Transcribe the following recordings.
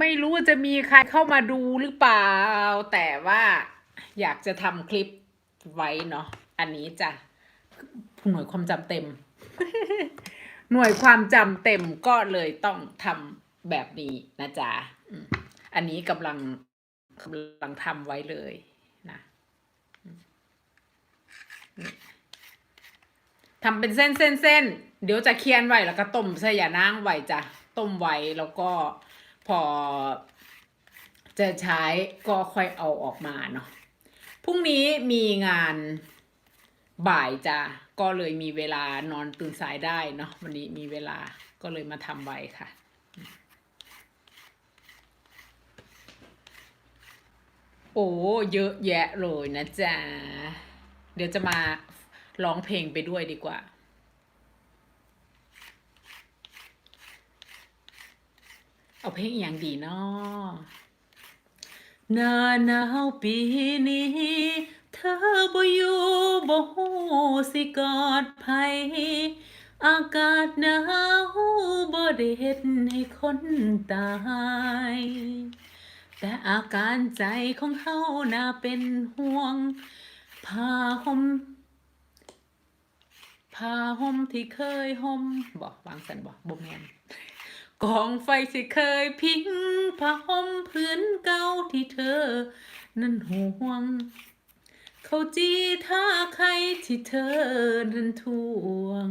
ไม่รู้จะมีใครเข้ามาดูหรือเปล่า แต่ว่าอยากจะทำคลิปไว้เนาะอันนี้จ้ะหน่วยความจำเต็ม หน่วยความจำเต็มก็เลยต้องทำแบบนี้นะจ๊ะอันนี้กำลังกำลังทำไว้เลยนะทำเป็นเส้นเส้นเส้นเดี๋ยวจะเคียนไว้แล้วก็ต้มใส่ยานางไว้จ้ะต้มไว้แล้วก็ พอจะใช้ก็ค่อยเอาออกมาเนาะพรุ่งนี้มีงานบ่ายจ้ะก็เลยมีเวลานอนตื่นสายได้เนาะวันนี้มีเวลาก็เลยมาทำไว้ค่ะโอ้เยอะแยะเลยนะจ๊ะ เดี๋ยวจะมาร้องเพลงไปด้วยดีกว่า เอาเพลงอย่างดีเนาะหน้าหนาวปีนี้ เธอบ่อยู่บ่ฮู้สิกอดไผอากาศหนาวบ่ได้เฮ็ดให้คนตาย แต่อาการใจของเฮาน่าเป็นห่วงผ้าห่มผ้าห่มที่เคยห่มบอกวางสันบอกบ่แมน กองไฟที่เคยพิงผ้าห่มพื้นเก่าที่เธอ นั้นห่วง เขาจีท่าใครที่เธอนั้นทวง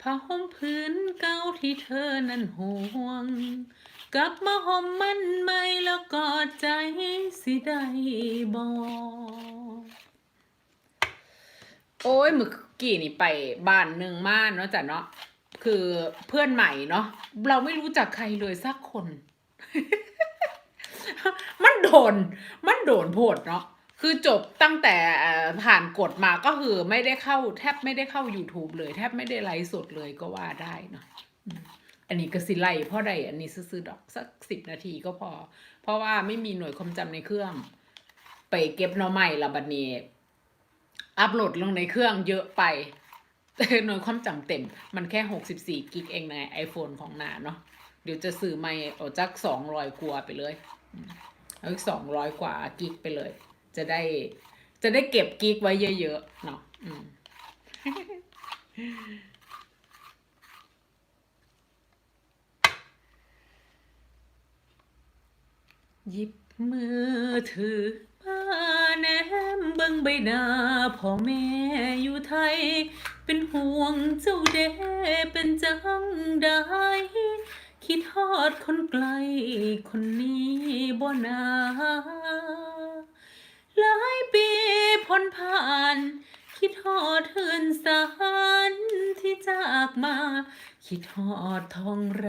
ผ้าห่มพื้นเก่าที่เธอนั้นห่วง กลับมาห่มมันไหมแล้วกอดใจสิได้บอกโอ้ยมื่อ กี้นี่ไปบ้านหนึ่งม่านเนาะจ้ะเนาะคือเพื่อนใหม่เนาะเราไม่รู้จักใครเลยสักคน มันโดน มันโดนโพดเนาะคือจบตั้งแต่ผ่านกฎมาก็คือไม่ได้เข้าแทบไม่ได้เข้า YouTube เลย แทบไม่ได้ไลฟ์สดเลยก็ว่าได้เนาะอันนี้ก็สิไลเพราะใดอันนี้ซื้อดอกสักสิบนาทีก็พอ เพราะว่าไม่มีหน่วยความจำในเครื่อง ไปเก็บหน่อใหม่ละบัดนี้ อัพโหลดลงในเครื่องเยอะไปหน่วยความจำเต็ม มันแค่หกสิบสี่กิกเองใน iPhone ของนาเนาะเดี๋ยวจะซื้อไม่เอาจักสองร้อยกว่าไปเลยอืมเอาสองร้อยกว่ากิกไปเลย จะได้ จะได้เก็บกิกไว้เยอะๆเนาะอืมหยิบมือถือ เบิ่งใบหน้าพ่อแม่อยู่ไทย เป็นห่วงเจ้าเด้เป็นจังได้คิดฮอดคนไกลคนนี้บ่นาหลายปีพ้นผ่าน คิดฮอดเทือนสารที่จากมา คิดฮอดทองไร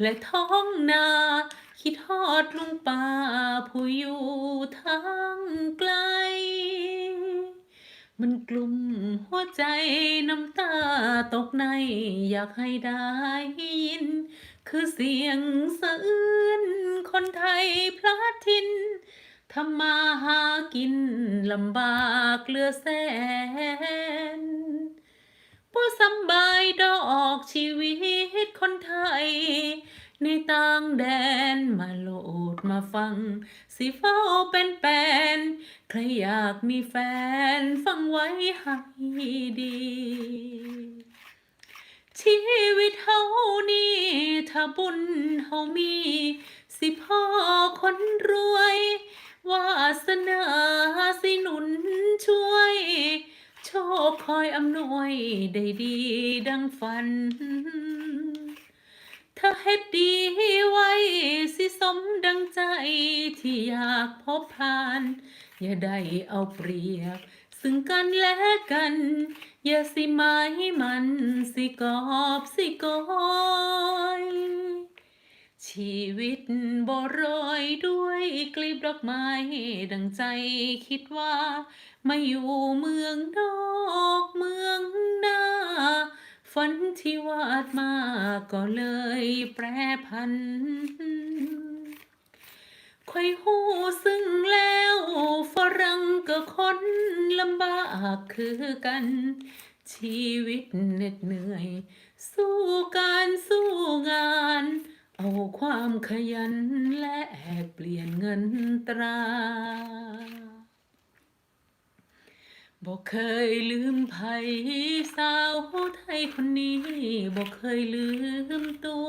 และท้องนา คิดฮอดลุงป่าผู้อยู่ทางไกล มันกลุ่มหัวใจน้ำตาตกใน อยากให้ได้ยิน คือเสียงสะอื้นคนไทยพลัดทินทำมาหากินลำบากเลือแสนบ่สบายดอกชีวิตคนไทย ในต่างแดนมาโหลดมาฟัง สิเฝ้าเป็นแปนใครอยากมีแฟนฟังไว้ให้ดี ชีวิตเฮานี่ถ้าบุญเฮามี สิพ่อคนรวย วาสนาสิหนุนช่วย โชคคอยอำนวยได้ดีดังฝัน ถ้าเฮ็ดดีไว้สิสมดังใจที่อยากพบผ่าน อย่าได้เอาเปรียบ ซึ่งกันและกัน อย่าสิหมายมันสิกอบสิกอยชีวิตบ่โรยด้วยกลีบดอกไม้ดังใจคิดว่ามาอยู่เมืองนอกเมืองนา ฝันที่วาดมาก็เลยแปรพันค่หูซึ่งแล้วฝรั่งก็คนลำบากคือกัน ชีวิตเหน็ดเหนื่อย สู้การสู้งาน เอาความขยันและเปลี่ยนเงินตรา บอกเคยลืมไผสาวไทยคนนี้บอกเคยลืมตัว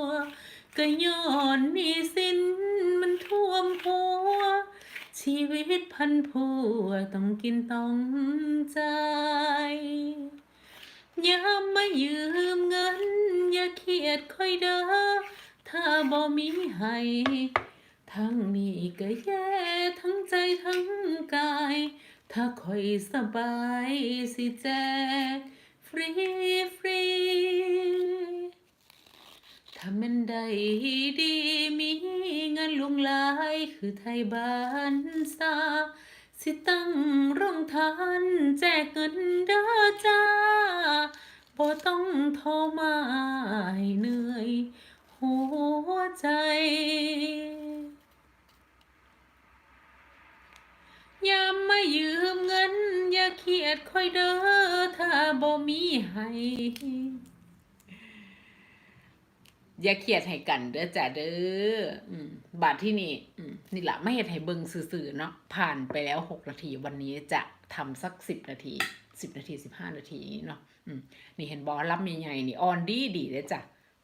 ก็ย้อนหนี่สินมันท่วมหัว ชีวิตพันผัวต้องกินต้องใจอย่ามายืมเงิน อย่าเครียดค่อยเด้อถ้าบ่มีให้ทั้งนี้ก็แย่ทั้งใจทั้งกาย ถ้าค่อยสบายสิแจกฟรีฟรีถ้ามันได้ดีมีเงินหลวงหลายคือไทยบ้านซาสิตั้งโรงทานแจกเงินเด้อจ้าบ่ต้องโทรมาให้เอยเด้อถ้าบ่มีให้อย่าเครียดให้กันเด้อจ้าเด้ออืมบาทที่นี่อืมนี่ละไม่เห็นให้เบิ่งซื่อๆเนาะผ่านไปแล้วหกนาทีวันนี้จะทำสักสิบนาทีสิบนาทีสิบห้านาทีอย่างนี้เนาะอืมนี่เห็นบอลรับใหญ่ๆนี่อ่อนดีดีเลยจ้ะ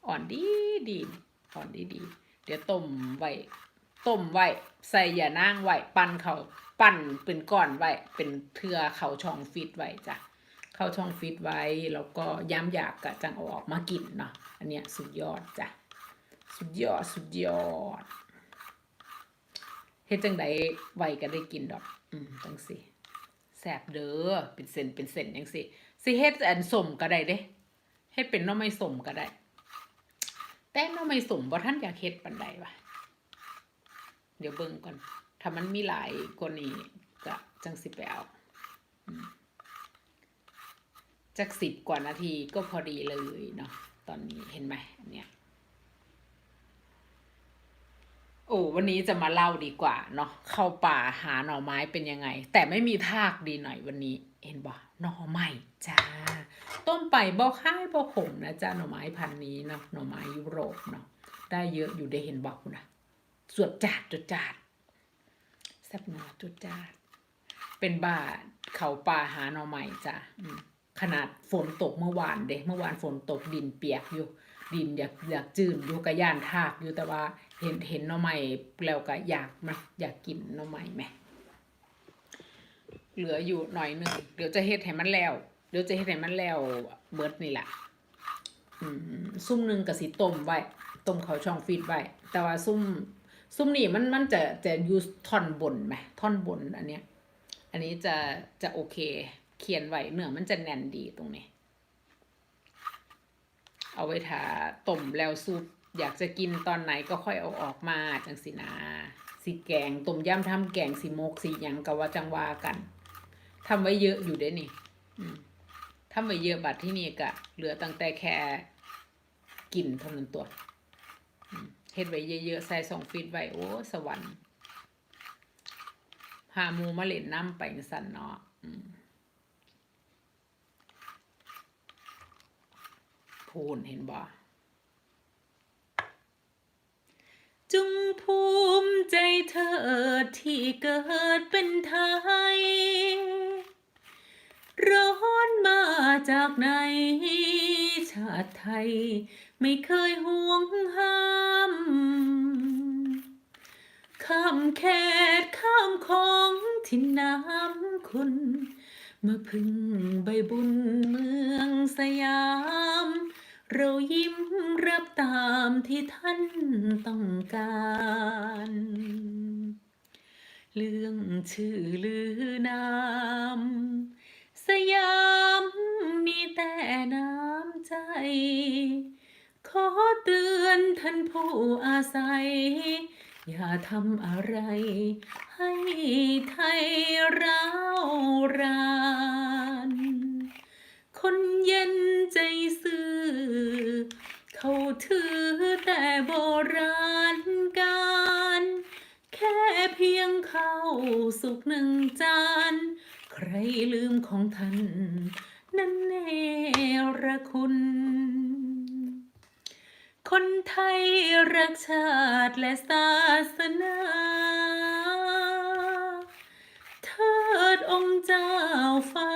อ่อนดีดีอ่อนดีดีเดี๋ยวต้มไว้ ต้มไว้ใส่อย่านางไว้ปั้นเขาปั้นเป็นก้อนไว้เป็นเทือเขาช่องฟิตไว้จ้ะเข้าช่องฟิตไว้แล้วก็ย้ำอยากกะจังเอาออกมากินเนาะอันเนี้ยสุดยอดจ้ะสุดยอดสุดยอดเฮ็ดจังไดไวก็ได้กินดอก อืมจังสิแซ่บเด้อเป็นเส้นเป็นเส้นจังสิสิเฮ็ดอันสมก็ได้เด้เฮ็ดเป็นน้อไม้สมก็ได้ แต่น้อไม้สมบ่ท่านอยากเฮ็ดปานใดวะ เดี๋ยวเบิ่งก่อน ถ้ามันมีหลายกว่านี้ก็จังสิไปเอาจักสิบกว่านาทีก็พอดีเลยเนาะตอนนี้เห็นไหมอันเนี้ยโอ้วันนี้จะมาเล่าดีกว่าเนาะเข้าป่าหาหน่อไม้เป็นยังไง แต่ไม่มีทากดีหน่อยวันนี้ เห็นบ่หน่อใหม่จ้า ต้มไปบ่ค่ายบ่ขมนะจ้าหน่อไม้พันนี้เนาะหน่อไม้ยุโรปเนาะได้เยอะอยู่ได้เห็นบอกนะ สวดจาดจุดจาดแซบหนาจุดจาด เป็นบ้าเขาป่าหาหน่อใหม่จ้ะขนาดฝนตกเมื่อวานเด้เมื่อวานฝนตกดินเปียกอยู่ ดินอยากอยากจืดอยู่กะย่านทากอยู่แต่ว่าเห็นเห็นหน่อใหม่แล้วก็อยากมาอยากกินหน่อใหม่ไหมเหลืออยู่หน่อยหนึ่งเดี๋ยวจะเฮ็ดให้มันแล้วเดี๋ยวจะเฮ็ดให้มันแล้วเบิร์ดนี่แหละอืมซุ่มหนึ่งกับสีต้มไว้ต้มเขาช่องฟีดไว้ แต่ว่าซุ่ม ซุ่มนี่มันมันจะจะยูท่อนบนไหมท่อนบนอันเนี้ย อันนี้จะจะโอเค เขียนไว้เนื้อมันจะแน่นดีตรงนี้ เอาไว้ทาต้มแล้วซุปอยากจะกินตอนไหนก็ค่อยเอาออกมาจังสินะสีแกงต้มยำทำแกงสีมกสีหยังก็ว่าจังวากันทำไว้เยอะอยู่เด้นี่ทำไว้เยอะบัดที่นี่ก็เหลือตั้งแต่แค่กินเท่านั้นตัว เฮ็ดไว้เยอะๆใส่สองฟีดไว้โอ้สวรรค์หามูมาเล่นน้ำไปจั่งสันเนาะพูนเห็นบ่จงภูมิใจเธอที่เกิดเป็นไทย ร้อนมาจากไหน ชาติไทย ไม่เคยห่วงห้ามข้ามแคดข้ามของที่น้ำคุณเมื่อพึ่งใบบุญเมืองสยาม เรายิ้มรับตามที่ท่านต้องการ เรื่องชื่อลือนามสยามมีแต่น้ำใจ อเตือนท่านผู้อาศัย อย่าทำอะไร ให้ไทยร้าวราน คนเย็นใจซื่อ เขาถือแต่โบราณการ แค่เพียงข้าวสุกหนึ่งจาน ใครลืมของท่าน นั้นเนรคุณ คนไทยรักชาติและศาสนาเทิดองค์เจ้าฟ้า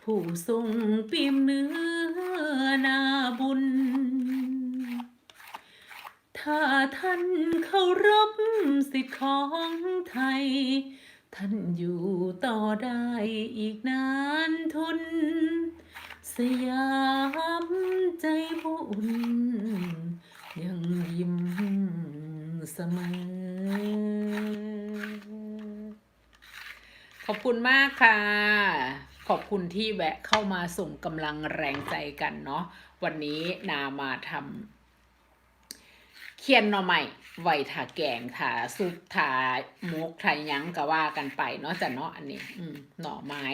ผู้ทรงปี่มเนื้อนาบุญ ถ้าท่านเคารพสิทธิของไทย ท่านอยู่ต่อได้อีกนานทน สยามใจบุญยังยิ้มเสมอ ขอบคุณมากค่ะ ขอบคุณที่แวะเข้ามาส่งกำลังแรงใจกันเนาะ วันนี้นามาทำเคียนหน่อใหม่ไวถาแกงค่ะซุปถาหมกไทยยั้งก็ว่ากันไปเนาะจ้ะเนาะอันนี้ อืมหน่อไม้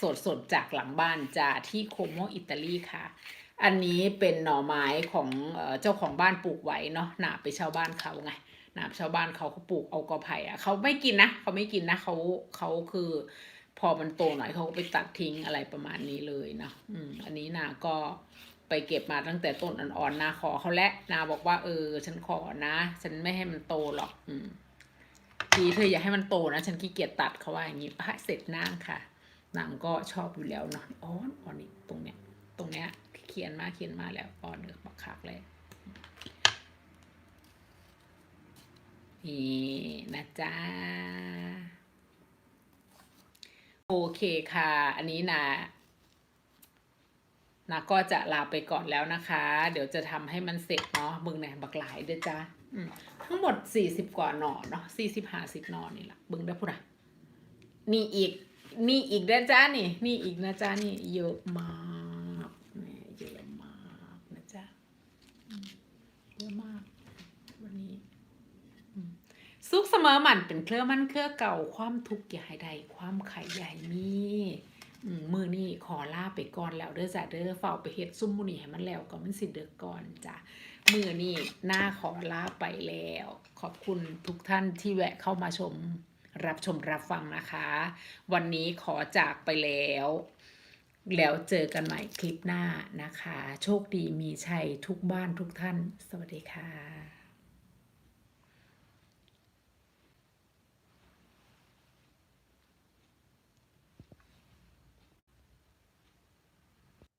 สดสดๆจากหลังบ้านจ้าที่โคโมอิตาลีค่ะ อันนี้เป็นหน่อไม้ของเจ้าของบ้านปลูกไว้เนาะหนาไปช่าบ้านเขาไงหนาช่าบ้านเขาเขาปลูกเอากอไผ่อะเขาไม่กินนะเขาไม่กินนะเขาเขาคือพอมันโตหน่อยเขาก็ไปตัดทิ้งอะไรประมาณนี้เลยเนาะอืมอันนี้นาก็ไปเก็บมาตั้งแต่ต้นอ่อนๆนาขอเขาและนาบอกว่า เออ ฉันขอนะ ฉันไม่ให้มันโตหรอก อืมทีเธออย่าให้มันโตนะ ฉันขี้เกียจตัดเขาว่าอย่างนี้อะเสร็จนางค่ะ นางก็ชอบอยู่แล้วเนาะอ๋อนอ๋อนี่ตรงเนี้ย ตรงเนี้ยเขียนมาเขียนมาแล้วอ่อนเนื้อปักคักเลยนี่นะจ๊ะโอเคค่ะ อันนี้นะนะก็จะลาไปก่อนแล้วนะคะ เดี๋ยวจะทำให้มันเสร็จเนาะมึงเนี่ยบักหลายเด้อจ้าทั้งหมดสี่สิบกว่าหน่อเนาะสี่สิบห้าสิบหน่อนี่แหละบึงได้พูดอะนี่อีก นี่อีกนะจ้านี่นี่อีกนะจ้านี่เยอะมากนี่เยอะมากนะจ๊ะเยอะมาก วันนี้สุขเสมอหมันเป็นเครือมันเครือเก่าความทุกข์อย่าให้ใดความไข่ใหญ่มีมือนี่ขอลาไปก่อนแล้วเด้อจ้ะเด้อเฝ้าไปเฮ็ดซุ่มมุนี่ให้มันแล้วก็มันสิเด้อก่อนจ้ะมือนี่หน้าขอลาไปแล้ว ขอบคุณทุกท่านที่แวะเข้ามาชม รับชมรับฟังนะคะ วันนี้ขอจากไปแล้ว แล้วเจอกันใหม่คลิปหน้านะคะ โชคดีมีชัยทุกบ้านทุกท่าน สวัสดีค่ะ